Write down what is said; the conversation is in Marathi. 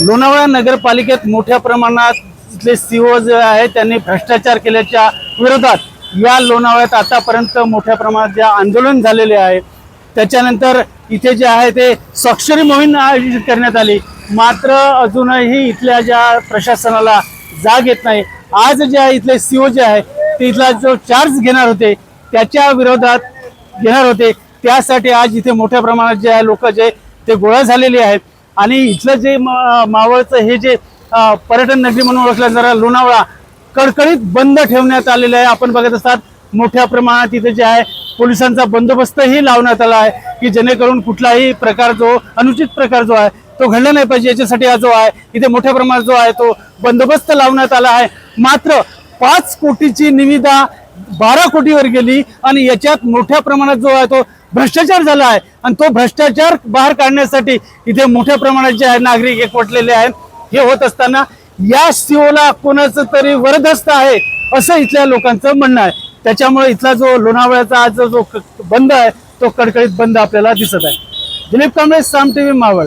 लोणावळा नगरपालिकेत मोठ्या प्रमाणात इथले सीओ जे आहे त्यांनी भ्रष्टाचार केल्याच्या विरोधात या लोणावळ्यात आतापर्यंत मोठ्या प्रमाणात जे आंदोलन झालेले आहे त्याच्यानंतर इथे जे आहे ते स्वाक्षरी मोहीम आयोजित करण्यात आली. मात्र अजूनही इथल्या ज्या प्रशासनाला जाग येत नाही आज जे आहे इथले सीओ जे आहे ते इथला जो चार्ज घेणार होते त्याच्या विरोधात घेणार होते. त्यासाठी आज इथे मोठ्या प्रमाणात जे आहे लोक जे ते गोळा झालेले आहेत. आणि इथलं जे म- मावळचं हे जे पर्यटन नगरी म्हणून ओळखलं जरा लोणावळा कडकडीत बंद ठेवण्यात आलेलं आहे. आपण बघत असतात मोठ्या प्रमाणात इथे जे आहे पोलिसांचा बंदोबस्तही लावण्यात आला आहे की जेणेकरून कुठलाही प्रकार जो अनुचित प्रकार जो आहे तो घडला नाही पाहिजे. याच्यासाठी हा जो आहे इथे मोठ्या प्रमाणात जो आहे तो बंदोबस्त लावण्यात आला आहे. मात्र पाच कोटीची निविदा बारा कोटीवर गेली आणि याच्यात मोठ्या प्रमाणात जो आहे तो भ्रष्टाचार झाला आहे. आणि तो भ्रष्टाचार बाहेर काढण्यासाठी इथे मोठ्या प्रमाणात जे आहे नागरिक एकवटलेले आहेत. हे होत असताना या सीओला कोणाचं तरी वरदस्त आहे असं इथल्या लोकांचं म्हणणं आहे. त्याच्यामुळे इथला जो लोणावळ्याचा आज जो बंद आहे तो कडकडीत बंद आपल्याला दिसत आहे. दिलीप कांबळे साम टीव्ही मावळ.